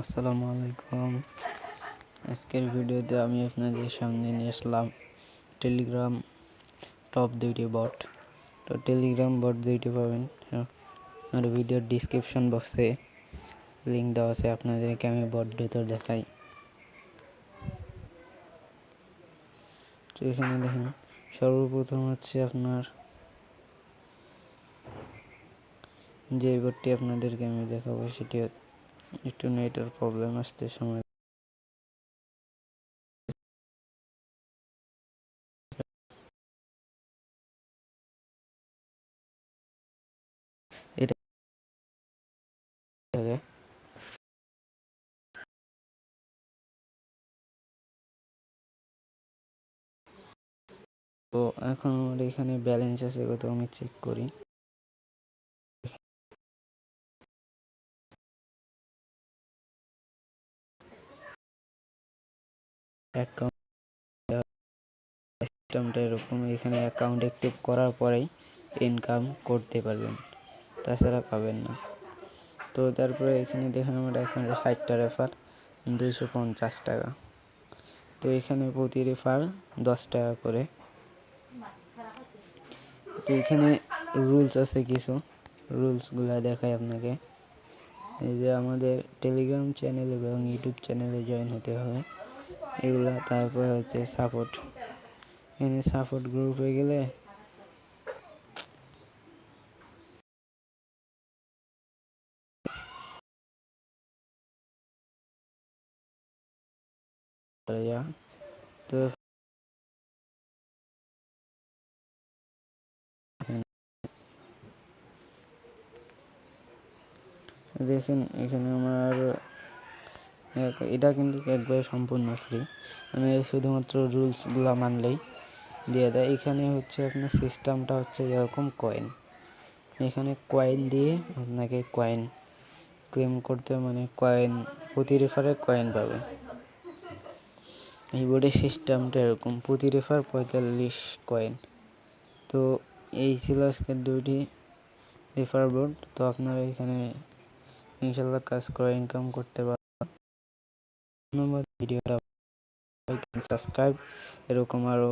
আসসালামু আলাইকুম। আজকের ভিডিওতে আমি আপনাদের সামনে নিয়ে আসলাম টেলিগ্রাম টপ দুইটি বট তো টেলিগ্রাম বট দুইটি পাবেন। আমার ভিডিওর ডিসক্রিপশন বক্সে লিঙ্ক দেওয়া আছে, আপনাদেরকে আমি বট ভিতর দেখাই। তো এখানে দেখেন, সর্বপ্রথম হচ্ছে আপনার যে বটটি আপনাদেরকে আমি দেখাবো সেটি একটু নেটের প্রবলেম আসতে সময়। তো এখন আমার এখানে ব্যালেন্স আছে কত আমি চেক করি অ্যাকাউন্ট এরকম। এখানে অ্যাকাউন্ট অ্যাক্টিভ করার পরেই ইনকাম করতে পারবেন। তাছাড়া পাবেন না। তো তারপরে এখানে দেখেন আমার অ্যাকাউন্টে ষাটটা রেফার দুইশো পঞ্চাশ টাকা। তো এখানে প্রতি রেফার দশ টাকা করে। তো এখানে রুলস আছে কিছু। রুলসগুলো দেখাই আপনাকে। এই যে আমাদের টেলিগ্রাম চ্যানেল এবং ইউটিউব চ্যানেলে জয়েন হতে হবে। এগুলা তারপর হচ্ছে সাপোর্ট এখানে সাপোর্ট গ্রুপে গেলে যা তো দেখেন এখানে আমার এক- এটা কিন্তু একবারে সম্পূর্ণ ফ্রি আমি শুধুমাত্র রুলসগুলো মানলেই দিয়ে দেয়। এখানে হচ্ছে আপনার সিস্টেমটা হচ্ছে এরকম কয়েন এখানে কয়েন দিয়ে আপনাকে কয়েন ক্লেম করতে মানে কয়েন প্রতি রেফারে কয়েন পাবে। এই বোর্ডের সিস্টেমটা এরকম, প্রতি রেফার পঁয়তাল্লিশ কয়েন তো এই ছিল আজকের দুইটি রেফার বোর্ড তো আপনারা এখানে ইনশাল্লাহ কাজ করে ইনকাম করতে পারবেন। ধন্যবাদ ভিডিওটা সাবস্ক্রাইব এরকম আরও